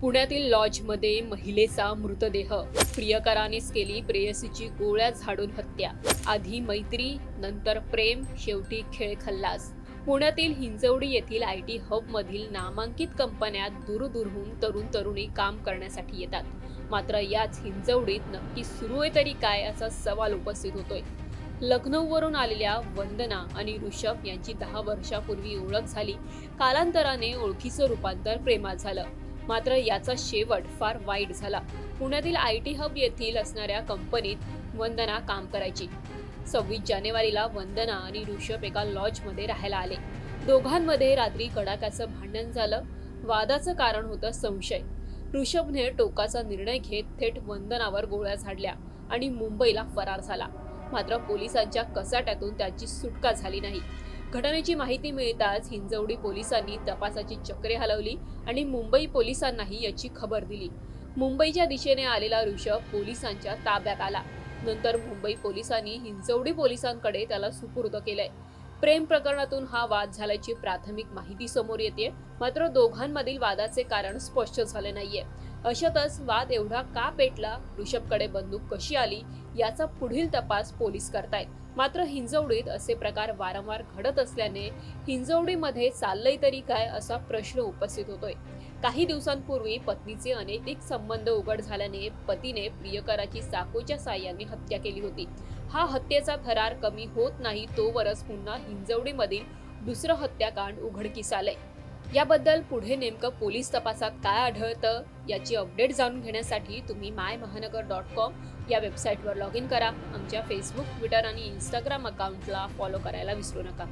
पुण्यातील लॉजमध्ये महिलेचा मृतदेह. प्रियकरानेच केली प्रेयसीची गोळ्या झाडून हत्या. आधी मैत्री नंतर प्रेम शेवटी खेळ खल्लास. पुण्यातील हिंजवडी येथील आय टी हबमधील नामांकित कंपन्यात दूरदूरहून तरुण तरुणी काम करण्यासाठी येतात. मात्र याच हिंजवडीत नक्की सुरू आहे तरी काय असा सवाल उपस्थित होतोय. लखनौवरून आलेल्या वंदना आणि ऋषभ यांची दहा वर्षापूर्वी ओळख झाली. कालांतराने ओळखीचं रूपांतर प्रेमात झालं. मात्र याचा शेवट फार वाईट झाला. पुण्यातील आय टी हब येथील असणाऱ्या कंपनीत वंदना काम करायची. सव्वीस जानेवारीला वंदना आणि ऋषभ एका लॉजमध्ये राहायला आले. दोघांमध्ये रात्री कडाक्याचं भांडण झालं. वादाचं कारण होतं संशय. ऋषभने टोकाचा निर्णय घेत थेट वंदनावर गोळ्या झाडल्या आणि मुंबईला फरार झाला. मात्र पोलिसांच्या कसाट्यातून त्याची सुटका झाली नाही. घटनेची माहिती मिळताच हिंजवडी पोलिसांनी तपासाची चक्रे हलवली आणि मुंबई पोलिसांनाही याची खबर दिली. मुंबईच्या दिशेने आलेला ऋषभ पोलिसांच्या ताब्यात आला. नंतर मुंबई पोलिसांनी हिंजवडी पोलिसांकडे त्याला सुपूर्द केलंय. प्रेम प्रकरणातून हा वाद झाल्याची प्राथमिक माहिती समोर येते मात्र दोघांमधील वादाचे कारण स्पष्ट झाले नाहीये. अशातच वाद एवढा का पेटला? ऋषभकडे बंदूक कशी आली? याचा पुढील तपास पोलीस करतायत. मात्र हिंजवडीत असे प्रकार वारंवार घडत असल्याने हिंजवडीमध्ये चाललंय तरी काय असा प्रश्न उपस्थित होतोय. काही दिवसांपूर्वी पत्नीचे अनैतिक संबंध उघड झाल्याने पतीने प्रियकराची साकोच्या साह्याने हत्या केली होती. हा हत्येचा थरार कमी होत नाही तोवरच पुन्हा हिंजवडीमधील दुसरं हत्याकांड उघडकीस आलंय. याबद्दल पुढे नेमकं पोलीस तपासात काय आढळतं याची अपडेट जाणून घेण्यासाठी तुम्ही माय महानगर डॉट कॉम या वेबसाईटवर लॉग इन करा. आमच्या फेसबुक ट्विटर आणि इंस्टाग्राम अकाउंटला फॉलो करायला विसरू नका.